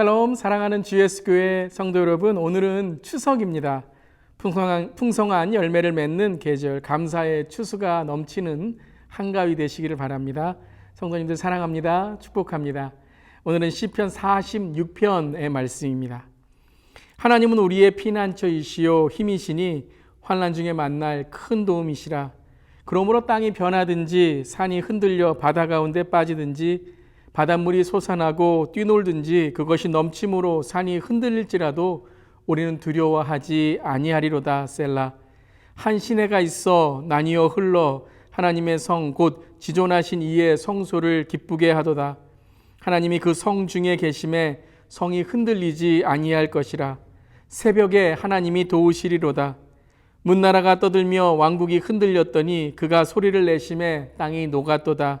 샬롬 사랑하는 GS교회 성도 여러분 오늘은 추석입니다. 풍성한, 풍성한 열매를 맺는 계절 감사의 추수가 넘치는 한가위 되시기를 바랍니다. 성도님들 사랑합니다. 축복합니다. 오늘은 시편 46편의 말씀입니다. 하나님은 우리의 피난처이시요 힘이시니 환난 중에 만날 큰 도움이시라. 그러므로 땅이 변하든지 산이 흔들려 바다 가운데 빠지든지 바닷물이 솟아나고 뛰놀든지 그것이 넘침으로 산이 흔들릴지라도 우리는 두려워하지 아니하리로다 셀라. 한 시내가 있어 나뉘어 흘러 하나님의 성 곧 지존하신 이의 성소를 기쁘게 하도다. 하나님이 그 성 중에 계심에 성이 흔들리지 아니할 것이라. 새벽에 하나님이 도우시리로다. 문나라가 떠들며 왕국이 흔들렸더니 그가 소리를 내심에 땅이 녹았도다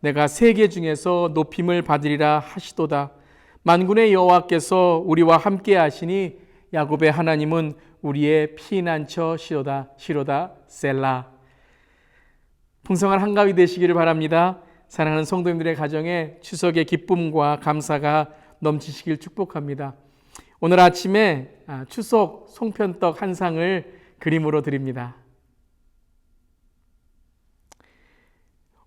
내가 세계 중에서 높임을 받으리라 하시도다. 만군의 여호와께서 우리와 함께 하시니 야곱의 하나님은 우리의 피난처 시로다 시로다 셀라. 풍성한 한가위 되시기를 바랍니다. 사랑하는 성도님들의 가정에 추석의 기쁨과 감사가 넘치시길 축복합니다. 오늘 아침에 아, 추석 송편떡 한 상을 그림으로 드립니다.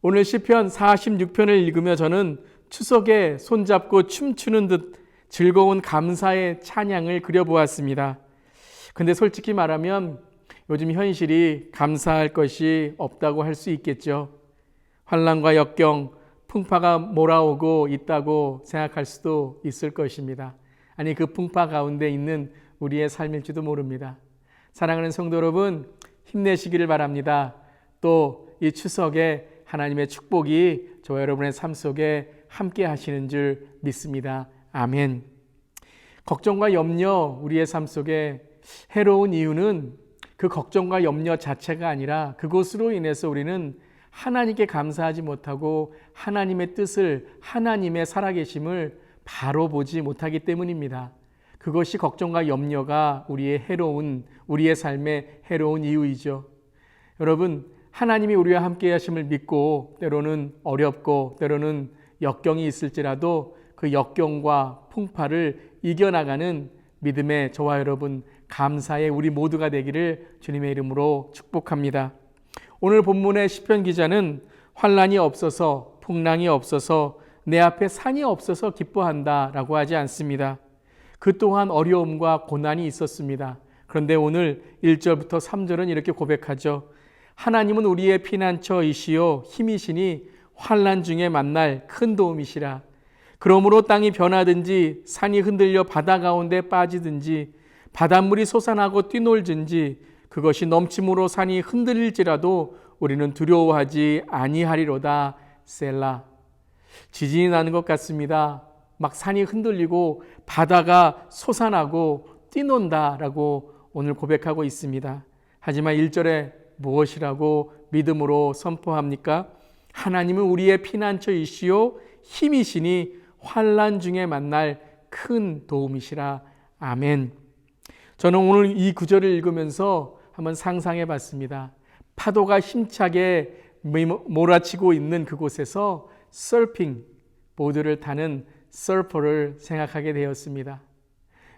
오늘 시편 46편을 읽으며 저는 추석에 손잡고 춤추는 듯 즐거운 감사의 찬양을 그려보았습니다. 근데 솔직히 말하면 요즘 현실이 감사할 것이 없다고 할 수 있겠죠. 환란과 역경, 풍파가 몰아오고 있다고 생각할 수도 있을 것입니다. 아니 그 풍파 가운데 있는 우리의 삶일지도 모릅니다. 사랑하는 성도 여러분, 힘내시기를 바랍니다. 또 이 추석에 하나님의 축복이 저와 여러분의 삶 속에 함께 하시는 줄 믿습니다. 아멘. 걱정과 염려 우리의 삶 속에 해로운 이유는 그 걱정과 염려 자체가 아니라 그것으로 인해서 우리는 하나님께 감사하지 못하고 하나님의 뜻을 하나님의 살아계심을 바로 보지 못하기 때문입니다. 그것이 걱정과 염려가 우리의 해로운 우리의 삶의 해로운 이유이죠. 여러분 하나님이 우리와 함께 하심을 믿고 때로는 어렵고 때로는 역경이 있을지라도 그 역경과 풍파를 이겨나가는 믿음의 저와 여러분 감사의 우리 모두가 되기를 주님의 이름으로 축복합니다. 오늘 본문의 시편 기자는 환란이 없어서 풍랑이 없어서 내 앞에 산이 없어서 기뻐한다라고 하지 않습니다. 그 또한 어려움과 고난이 있었습니다. 그런데 오늘 1절부터 3절은 이렇게 고백하죠. 하나님은 우리의 피난처이시요 힘이시니 환란 중에 만날 큰 도움이시라. 그러므로 땅이 변하든지 산이 흔들려 바다 가운데 빠지든지 바닷물이 솟아나고 뛰놀든지 그것이 넘침으로 산이 흔들릴지라도 우리는 두려워하지 아니하리로다 셀라. 지진이 나는 것 같습니다. 막 산이 흔들리고 바다가 솟아나고 뛰논다라고 오늘 고백하고 있습니다. 하지만 1절에 무엇이라고 믿음으로 선포합니까? 하나님은 우리의 피난처이시요 힘이시니 환란 중에 만날 큰 도움이시라. 아멘. 저는 오늘 이 구절을 읽으면서 한번 상상해 봤습니다. 파도가 힘차게 몰아치고 있는 그곳에서 서핑 보드를 타는 서퍼를 생각하게 되었습니다.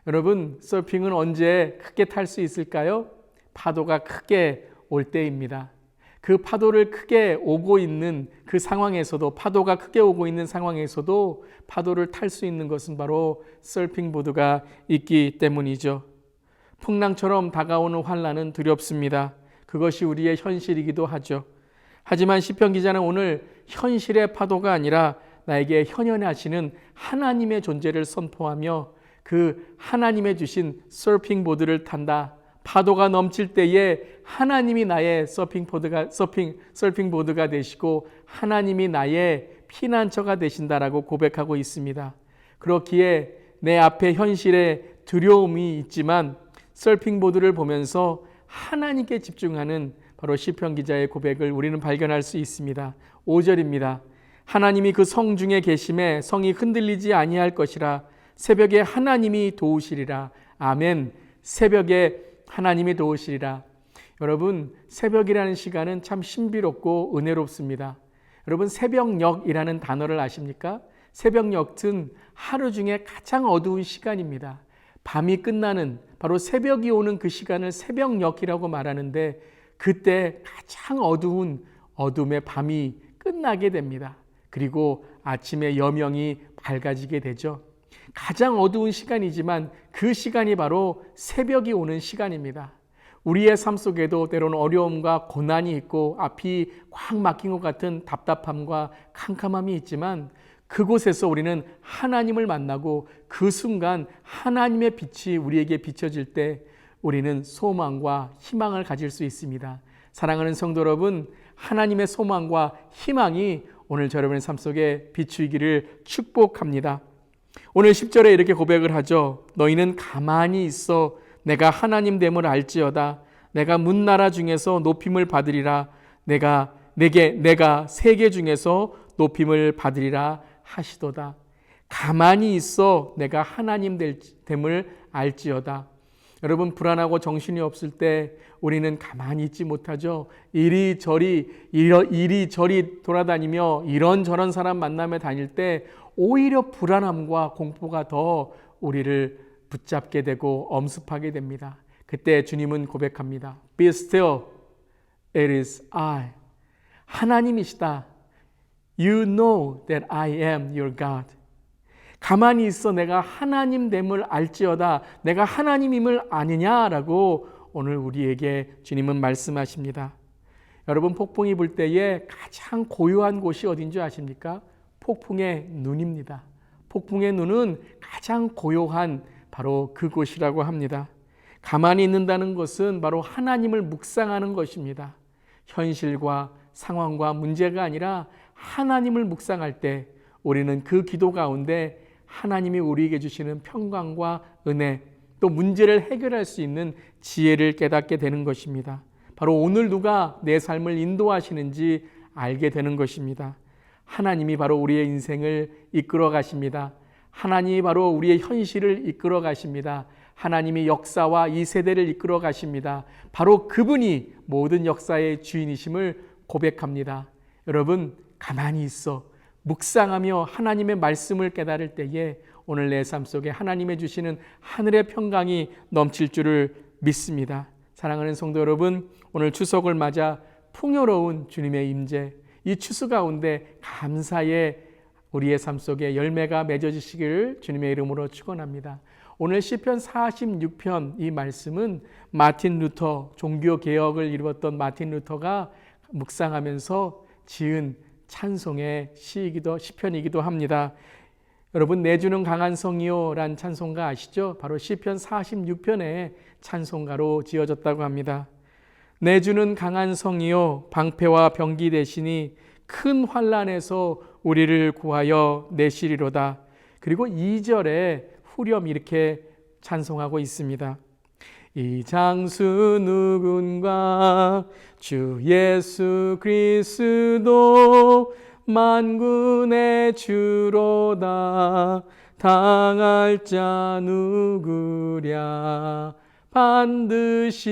여러분, 서핑은 언제 크게 탈 수 있을까요? 파도가 크게 올 때입니다. 그 파도를 크게 오고 있는 그 상황에서도 파도가 크게 오고 있는 상황에서도 파도를 탈 수 있는 것은 바로 서핑 보드가 있기 때문이죠. 풍랑처럼 다가오는 환란은 두렵습니다. 그것이 우리의 현실이기도 하죠. 하지만 시편 기자는 오늘 현실의 파도가 아니라 나에게 현현하시는 하나님의 존재를 선포하며 그 하나님의 주신 서핑 보드를 탄다. 파도가 넘칠 때에 하나님이 나의 서핑보드가 서핑 서핑보드가 되시고 하나님이 나의 피난처가 되신다라고 고백하고 있습니다. 그렇기에 내 앞에 현실에 두려움이 있지만 서핑보드를 보면서 하나님께 집중하는 바로 시편 기자의 고백을 우리는 발견할 수 있습니다. 5절입니다. 하나님이 그 성 중에 계심에 성이 흔들리지 아니할 것이라 새벽에 하나님이 도우시리라. 아멘. 새벽에 하나님이 도우시리라. 여러분, 새벽이라는 시간은 참 신비롭고 은혜롭습니다. 여러분, 새벽녘이라는 단어를 아십니까? 새벽녘은 하루 중에 가장 어두운 시간입니다. 밤이 끝나는 바로 새벽이 오는 그 시간을 새벽녘이라고 말하는데 그때 가장 어두운 어둠의 밤이 끝나게 됩니다. 그리고 아침에 여명이 밝아지게 되죠. 가장 어두운 시간이지만 그 시간이 바로 새벽이 오는 시간입니다. 우리의 삶 속에도 때로는 어려움과 고난이 있고 앞이 꽉 막힌 것 같은 답답함과 캄캄함이 있지만 그곳에서 우리는 하나님을 만나고 그 순간 하나님의 빛이 우리에게 비춰질 때 우리는 소망과 희망을 가질 수 있습니다. 사랑하는 성도 여러분, 하나님의 소망과 희망이 오늘 저 여러분의 삶 속에 비추이기를 축복합니다. 오늘 10절에 이렇게 고백을 하죠. 너희는 가만히 있어 내가 하나님 됨을 알지어다. 내가 문나라 중에서 높임을 받으리라. 내가 내게 내가 세계 중에서 높임을 받으리라 하시도다. 가만히 있어 내가 하나님 됨을 알지어다. 여러분 불안하고 정신이 없을 때 우리는 가만히 있지 못하죠. 이리저리 이리저리 돌아다니며 이런저런 사람 만나며 다닐 때 오히려 불안함과 공포가 더 우리를 붙잡게 되고 엄습하게 됩니다. 그때 주님은 고백합니다. Be still, it is I. 하나님이시다. You know that I am your God. 가만히 있어 내가 하나님 됨을 알지어다. 내가 하나님임을 아느냐라고 오늘 우리에게 주님은 말씀하십니다. 여러분 폭풍이 불 때에 가장 고요한 곳이 어딘지 아십니까? 폭풍의 눈입니다. 폭풍의 눈은 가장 고요한 바로 그곳이라고 합니다. 가만히 있는다는 것은 바로 하나님을 묵상하는 것입니다. 현실과 상황과 문제가 아니라 하나님을 묵상할 때 우리는 그 기도 가운데 하나님이 우리에게 주시는 평강과 은혜 또 문제를 해결할 수 있는 지혜를 깨닫게 되는 것입니다. 바로 오늘 누가 내 삶을 인도하시는지 알게 되는 것입니다. 하나님이 바로 우리의 인생을 이끌어 가십니다. 하나님이 바로 우리의 현실을 이끌어 가십니다. 하나님이 역사와 이 세대를 이끌어 가십니다. 바로 그분이 모든 역사의 주인이심을 고백합니다. 여러분, 가만히 있어 묵상하며 하나님의 말씀을 깨달을 때에 오늘 내 삶 속에 하나님의 주시는 하늘의 평강이 넘칠 줄을 믿습니다. 사랑하는 성도 여러분, 오늘 추석을 맞아 풍요로운 주님의 임재, 이 추수 가운데 감사의 우리의 삶 속에 열매가 맺어지시기를 주님의 이름으로 축원합니다. 오늘 시편 46편 이 말씀은 마틴 루터 종교 개혁을 이루었던 마틴 루터가 묵상하면서 지은 찬송의 시이기도 시편이기도 합니다. 여러분 내주는 강한 성이요란 찬송가 아시죠? 바로 시편 46편의 찬송가로 지어졌다고 합니다. 내 주는 강한 성이요 방패와 병기 대신이 큰 환란에서 우리를 구하여 내시리로다. 그리고 2절에 후렴 이렇게 찬송하고 있습니다. 이 장수 누군가 주 예수 그리스도 만군의 주로다 당할 자 누구랴 반드시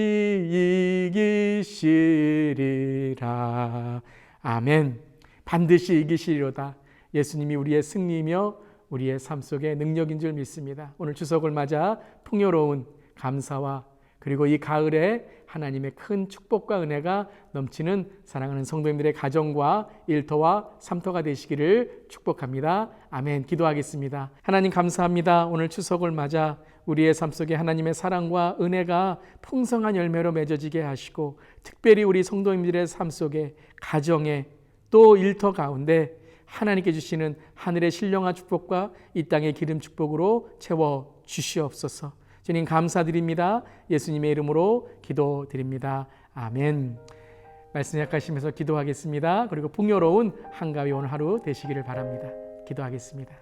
이기시리라 아멘 반드시 이기시리로다 예수님이 우리의 승리며 우리의 삶 속에 능력인 줄 믿습니다 오늘 추석을 맞아 풍요로운 감사와 그리고 이 가을에 하나님의 큰 축복과 은혜가 넘치는 사랑하는 성도님들의 가정과 일터와 삼터가 되시기를 축복합니다. 아멘. 기도하겠습니다. 하나님 감사합니다. 오늘 추석을 맞아 우리의 삶 속에 하나님의 사랑과 은혜가 풍성한 열매로 맺어지게 하시고 특별히 우리 성도님들의 삶 속에 가정에 또 일터 가운데 하나님께 주시는 하늘의 신령한 축복과 이 땅의 기름 축복으로 채워 주시옵소서. 주님 감사드립니다. 예수님의 이름으로 기도드립니다. 아멘. 말씀 약하시면서 기도하겠습니다. 그리고 풍요로운 한가위 오늘 하루 되시기를 바랍니다. 기도하겠습니다.